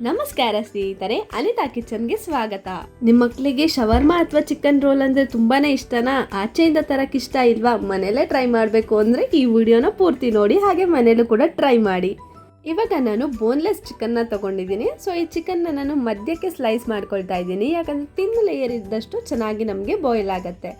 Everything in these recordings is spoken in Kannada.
ನಮಸ್ಕಾರ ಸ್ನೇಹಿತರೆ, ಅನಿತಾ ಕಿಚನ್ಗೆ ಸ್ವಾಗತ. ನಿಮ್ಮ ಮಕ್ಕಳಿಗೆ ಶವರ್ಮಾ ಅಥವಾ ಚಿಕನ್ ರೋಲ್ ಅಂದ್ರೆ ತುಂಬಾನೇ ಇಷ್ಟನಾ? ಆಚೆಯಿಂದ ತರಕ್ ಇಷ್ಟ ಇಲ್ವಾ? ಮನೇಲೆ ಟ್ರೈ ಮಾಡಬೇಕು ಅಂದ್ರೆ ಈ ವಿಡಿಯೋನ ಪೂರ್ತಿ ನೋಡಿ, ಹಾಗೆ ಮನೇಲೂ ಕೂಡ ಟ್ರೈ ಮಾಡಿ. ಇವಾಗ ನಾನು ಬೋನ್ಲೆಸ್ ಚಿಕನ್ನ ತಗೊಂಡಿದ್ದೀನಿ. ಸೊ, ಈ ಚಿಕನ್ನ ನಾನು ಮಧ್ಯಕ್ಕೆ ಸ್ಲೈಸ್ ಮಾಡ್ಕೊಳ್ತಾ ಇದ್ದೀನಿ. ಯಾಕಂದ್ರೆ ತಿನ್ ಲೇಯರ್ ಇದ್ದಷ್ಟು ಚೆನ್ನಾಗಿ ನಮಗೆ ಬಾಯ್ಲ್ ಆಗುತ್ತೆ.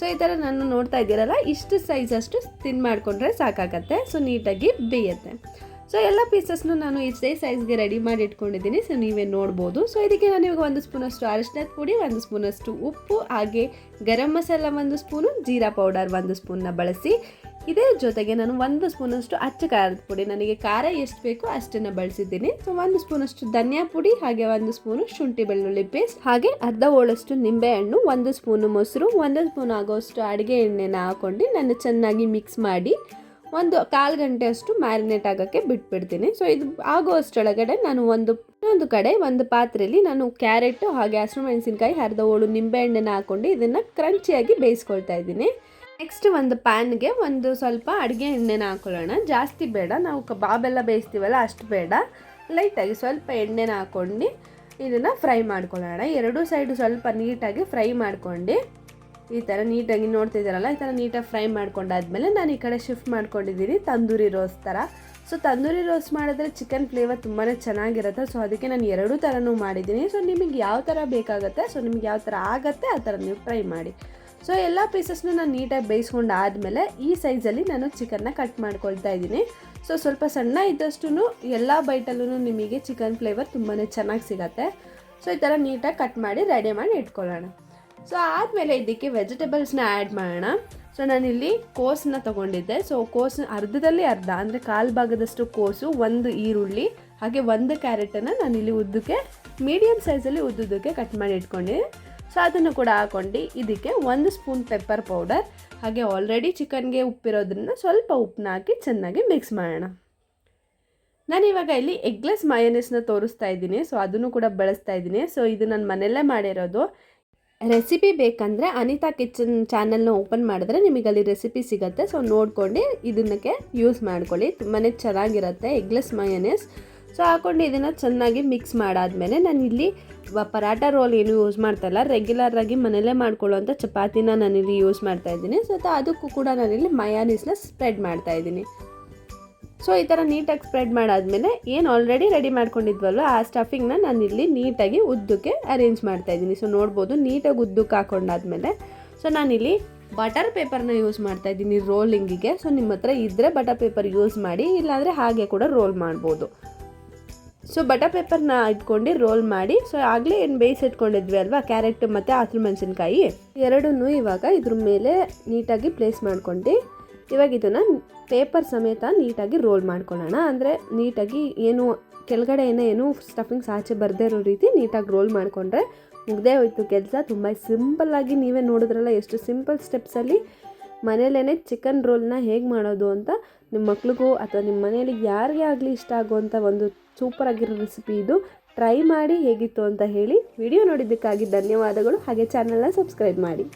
ಸೊ, ಈ ಥರ ನಾನು ನೋಡ್ತಾ ಇದ್ದೀರಲ್ಲ, ಇಷ್ಟು ಅಷ್ಟು ತಿನ್ ಮಾಡಿಕೊಂಡ್ರೆ ಸಾಕಾಗತ್ತೆ. ಸೊ, ನೀಟಾಗಿ ಬೇಯುತ್ತೆ. ಸೊ ಎಲ್ಲ ಪೀಸಸ್ನು ನಾನು ಇಷ್ಟೇ ಸೈಜ್ಗೆ ರೆಡಿ ಮಾಡಿ ಇಟ್ಕೊಂಡಿದ್ದೀನಿ. ಸೊ ನೀವೇ ನೋಡ್ಬೋದು. ಸೊ ಇದಕ್ಕೆ ನಾನು ಇವಾಗ ಒಂದು ಸ್ಪೂನಷ್ಟು ಅರಿಶಿನದ ಪುಡಿ, ಒಂದು ಸ್ಪೂನಷ್ಟು ಉಪ್ಪು, ಹಾಗೆ ಗರಂ ಮಸಾಲ ಒಂದು ಸ್ಪೂನು ಜೀರಾ ಪೌಡರ್ ಒಂದು ಸ್ಪೂನ್ನ ಬಳಸಿ. ಇದೇ ಜೊತೆಗೆ ನಾನು ಒಂದು ಸ್ಪೂನಷ್ಟು ಅಚ್ಚ ಖಾರದ ಪುಡಿ, ನನಗೆ ಖಾರ ಎಷ್ಟು ಬೇಕೋ ಅಷ್ಟನ್ನು ಬಳಸಿದ್ದೀನಿ. ಸೊ ಒಂದು ಸ್ಪೂನಷ್ಟು ಧನಿಯಾ ಪುಡಿ, ಹಾಗೆ ಒಂದು ಸ್ಪೂನು ಶುಂಠಿ ಬೆಳ್ಳುಳ್ಳಿ ಪೇಸ್ಟ್ ಹಾಗೆ ಅರ್ಧ ಹೋಳಷ್ಟು ನಿಂಬೆಹಣ್ಣು ಒಂದು ಸ್ಪೂನು ಮೊಸರು, ಒಂದು ಸ್ಪೂನ್ ಆಗೋಷ್ಟು ಅಡುಗೆ ಎಣ್ಣೆನ ಹಾಕೊಂಡು ನಾನು ಚೆನ್ನಾಗಿ ಮಿಕ್ಸ್ ಮಾಡಿ ಒಂದು ಕಾಲು ಗಂಟೆ ಅಷ್ಟು ಮ್ಯಾರಿನೇಟ್ ಆಗೋಕ್ಕೆ ಬಿಟ್ಬಿಡ್ತೀನಿ. ಸೊ ಇದು ಆಗೋ ಅಷ್ಟೊಳಗಡೆ ನಾನು ಒಂದು, ಇನ್ನೊಂದು ಕಡೆ ಒಂದು ಪಾತ್ರೆಯಲ್ಲಿ ನಾನು ಕ್ಯಾರೆಟು ಹಾಗೆ ಹಸಿರು ಮೆಣಸಿನ್ಕಾಯಿ ಅರ್ಧ ಹೋಳು ನಿಂಬೆಹಣ್ಣನ್ನ ಹಾಕೊಂಡು ಇದನ್ನು ಕ್ರಂಚಿಯಾಗಿ ಬೇಯಿಸ್ಕೊಳ್ತಾ ಇದ್ದೀನಿ. ನೆಕ್ಸ್ಟ್ ಒಂದು ಪ್ಯಾನ್ಗೆ ಒಂದು ಸ್ವಲ್ಪ ಅಡುಗೆ ಎಣ್ಣೆನ ಹಾಕೊಳ್ಳೋಣ. ಜಾಸ್ತಿ ಬೇಡ. ನಾವು ಕಬಾಬೆಲ್ಲ ಬೇಯಿಸ್ತೀವಲ್ಲ, ಅಷ್ಟು ಬೇಡ. ಲೈಟಾಗಿ ಸ್ವಲ್ಪ ಎಣ್ಣೆನ ಹಾಕ್ಕೊಂಡು ಇದನ್ನು ಫ್ರೈ ಮಾಡ್ಕೊಳ್ಳೋಣ. ಎರಡೂ ಸೈಡು ಸ್ವಲ್ಪ ನೀಟಾಗಿ ಫ್ರೈ ಮಾಡ್ಕೊಂಡು ಈ ಥರ ನೀಟಾಗಿ ನೋಡ್ತಾ ಇದ್ದಾರಲ್ಲ ಈ ಥರ ನೀಟಾಗಿ ಫ್ರೈ ಮಾಡ್ಕೊಂಡಾದ್ಮೇಲೆ ನಾನು ಈ ಕಡೆ ಶಿಫ್ಟ್ ಮಾಡ್ಕೊಂಡಿದ್ದೀನಿ ತಂದೂರಿ ರೋಸ್ ಥರ ಸೊ ತಂದೂರಿ ರೋಸ್ ಮಾಡಿದ್ರೆ ಚಿಕನ್ ಫ್ಲೇವರ್ ತುಂಬಾ ಚೆನ್ನಾಗಿರುತ್ತೆ. ಸೊ ಅದಕ್ಕೆ ನಾನು ಎರಡೂ ಥರನೂ ಮಾಡಿದ್ದೀನಿ. ಸೊ ನಿಮಗೆ ಯಾವ ಥರ ಬೇಕಾಗುತ್ತೆ ಸೊ ನಿಮ್ಗೆ ಯಾವ ಥರ ಆಗುತ್ತೆ, ಆ ಥರ ನೀವು ಫ್ರೈ ಮಾಡಿ. ಸೊ ಎಲ್ಲ ಪೀಸಸ್ನು ನಾನು ನೀಟಾಗಿ ಬೇಯಿಸ್ಕೊಂಡು ಆದಮೇಲೆ ಈ ಸೈಜಲ್ಲಿ ನಾನು ಚಿಕನ್ನ ಕಟ್ ಮಾಡ್ಕೊಳ್ತಾ ಇದ್ದೀನಿ. ಸೊ ಸ್ವಲ್ಪ ಸಣ್ಣ ಇದ್ದಷ್ಟು ಎಲ್ಲ ಬೈಟಲ್ಲೂ ನಿಮಗೆ ಚಿಕನ್ ಫ್ಲೇವರ್ ತುಂಬಾ ಚೆನ್ನಾಗಿ ಸಿಗತ್ತೆ. ಸೊ ಈ ಥರ ನೀಟಾಗಿ ಕಟ್ ಮಾಡಿ ರೆಡಿ ಮಾಡಿ ಇಟ್ಕೊಳ್ಳೋಣ. ಸೊ ಆದಮೇಲೆ ಇದಕ್ಕೆ ವೆಜಿಟೇಬಲ್ಸ್ನ ಆ್ಯಡ್ ಮಾಡೋಣ. ಸೊ ನಾನಿಲ್ಲಿ ಕೋಸನ್ನ ತೊಗೊಂಡಿದ್ದೆ. ಸೊ ಕೋಸ್ ಅರ್ಧದಲ್ಲಿ ಅರ್ಧ, ಅಂದರೆ ಕಾಲು ಭಾಗದಷ್ಟು ಕೋಸು ಒಂದು ಈರುಳ್ಳಿ, ಹಾಗೆ ಒಂದು ಕ್ಯಾರೆಟನ್ನು ನಾನಿಲ್ಲಿ ಉದ್ದಕ್ಕೆ ಮೀಡಿಯಮ್ ಸೈಜಲ್ಲಿ ಉದ್ದುದಕ್ಕೆ ಕಟ್ ಮಾಡಿ ಇಟ್ಕೊಂಡಿದ್ದೆ ಸೊ ಅದನ್ನು ಕೂಡ ಹಾಕೊಂಡು ಇದಕ್ಕೆ ಒಂದು ಸ್ಪೂನ್ ಪೆಪ್ಪರ್ ಪೌಡರ್ ಹಾಗೆ ಆಲ್ರೆಡಿ ಚಿಕನ್ಗೆ ಉಪ್ಪಿರೋದ್ರಿಂದ ಸ್ವಲ್ಪ ಉಪ್ಪನ್ನ ಹಾಕಿ ಚೆನ್ನಾಗಿ ಮಿಕ್ಸ್ ಮಾಡೋಣ. ನಾನು ಇವಾಗ ಇಲ್ಲಿ ಎಗ್ಲೆಸ್ ಮಯನೇಸ್ನ ತೋರಿಸ್ತಾ ಇದ್ದೀನಿ. ಸೊ ಅದನ್ನು ಕೂಡ ಬಳಸ್ತಾ ಇದ್ದೀನಿ. ಸೊ ಇದು ನಾನು ಮನೆಯಲ್ಲೇ ಮಾಡಿರೋದು. ರೆಸಿಪಿ ಬೇಕಂದರೆ ಅನಿತಾ ಕಿಚನ್ ಚಾನಲ್ನ ಓಪನ್ ಮಾಡಿದ್ರೆ ನಿಮಗೆ ಅಲ್ಲಿ ರೆಸಿಪಿ ಸಿಗುತ್ತೆ. ಸೊ ನೋಡ್ಕೊಂಡು ಇದನ್ನಕ್ಕೆ ಯೂಸ್ ಮಾಡ್ಕೊಳ್ಳಿ. ತುಂಬಾ ಚೆನ್ನಾಗಿರುತ್ತೆ. ಎಗ್ಲೆಸ್ ಮಯನೇಸ್ ಸೊ ಹಾಕೊಂಡು ಇದನ್ನು ಚೆನ್ನಾಗಿ ಮಿಕ್ಸ್ ಮಾಡಾದ್ಮೇಲೆ ನಾನು ಇಲ್ಲಿ ಪರಾಟ ರೋಲ್ ಏನು ಯೂಸ್ ಮಾಡ್ತಾಯಿಲ್ಲ. ರೆಗ್ಯುಲರಾಗಿ ಮನೆಯಲ್ಲೇ ಮಾಡ್ಕೊಳ್ಳೋಂಥ ಚಪಾತಿನ ನಾನಿಲ್ಲಿ ಯೂಸ್ ಮಾಡ್ತಾ ಇದ್ದೀನಿ. ಸೊ ಅದಕ್ಕೂ ಕೂಡ ನಾನಿಲ್ಲಿ ಮಯಾನೀಸ್ನ ಸ್ಪ್ರೆಡ್ ಮಾಡ್ತಾ ಇದ್ದೀನಿ. ಸೊ, ಈ ಥರ ನೀಟಾಗಿ ಸ್ಪ್ರೆಡ್ ಮಾಡಾದ್ಮೇಲೆ ಏನು ಆಲ್ರೆಡಿ ರೆಡಿ ಮಾಡ್ಕೊಂಡಿದ್ವಲ್ಲ ಆ ಸ್ಟಫಿಂಗ್ನ ನಾನು ಇಲ್ಲಿ ನೀಟಾಗಿ ಉದ್ದಕ್ಕೆ ಅರೇಂಜ್ ಮಾಡ್ತಾ ಇದ್ದೀನಿ. ಸೊ ನೋಡ್ಬೋದು, ನೀಟಾಗಿ ಉದ್ದಕ್ಕೆ ಹಾಕೊಂಡಾದ್ಮೇಲೆ ಸೊ ನಾನಿಲ್ಲಿ ಬಟರ್ ಪೇಪರ್ನ ಯೂಸ್ ಮಾಡ್ತಾ ಇದ್ದೀನಿ ರೋಲಿಂಗಿಗೆ ಸೊ ನಿಮ್ಮ ಹತ್ರ ಇದ್ದರೆ ಬಟರ್ ಪೇಪರ್ ಯೂಸ್ ಮಾಡಿ, ಇಲ್ಲಾಂದರೆ ಹಾಗೆ ಕೂಡ ರೋಲ್ ಮಾಡ್ಬೋದು. ಸೊ ಬಟರ್ ಪೇಪರ್ನ ಇಟ್ಕೊಂಡು ರೋಲ್ ಮಾಡಿ ಸೊ ಆಗಲೇ ಏನು ಬೇಯಿಸಿಟ್ಕೊಂಡಿದ್ವಿ ಅಲ್ವಾ ಕ್ಯಾರೆಟ್ ಮತ್ತು ಹಸಿರು ಮೆಣಸಿನ್ಕಾಯಿ ಎರಡನ್ನೂ ಇವಾಗ ಇದ್ರ ಮೇಲೆ ನೀಟಾಗಿ ಪ್ಲೇಸ್ ಮಾಡ್ಕೊಂಡು ಇವಾಗ ಇದನ್ನು ಪೇಪರ್ ಸಮೇತ ನೀಟಾಗಿ ರೋಲ್ ಮಾಡ್ಕೊಳ್ಳೋಣ. ಅಂದರೆ ನೀಟಾಗಿ ಏನು ಕೆಳಗಡೆ ಏನೋ ಏನು ಸ್ಟಫಿಂಗ್ಸ್ ಆಚೆ ಬರದೇ ಇರೋ ರೀತಿ ನೀಟಾಗಿ ರೋಲ್ ಮಾಡಿಕೊಂಡ್ರೆ ಮುಗ್ದೇ ಹೋಯ್ತು ಕೆಲಸ. ತುಂಬ ಸಿಂಪಲ್ಲಾಗಿ ನೀವೇ ನೋಡಿದ್ರಲ್ಲ ಎಷ್ಟು ಸಿಂಪಲ್ ಸ್ಟೆಪ್ಸಲ್ಲಿ ಮನೇಲೇ ಚಿಕನ್ ರೋಲ್ನ ಹೇಗೆ ಮಾಡೋದು ಅಂತ ನಿಮ್ಮ ಮಕ್ಳಿಗೂ ಅಥವಾ ನಿಮ್ಮ ಮನೆಯಲ್ಲಿ ಯಾರಿಗೆ ಆಗಲಿ ಇಷ್ಟ ಆಗುವಂಥ ಒಂದು ಸೂಪರ್ ಆಗಿರೋ ರೆಸಿಪಿ ಇದು. ಟ್ರೈ ಮಾಡಿ ಹೇಗಿತ್ತು ಅಂತ ಹೇಳಿ ವಿಡಿಯೋ ನೋಡಿದ್ದಕ್ಕಾಗಿ ಧನ್ಯವಾದಗಳು. ಹಾಗೆ ಚಾನಲ್ನ ಸಬ್ಸ್ಕ್ರೈಬ್ ಮಾಡಿ.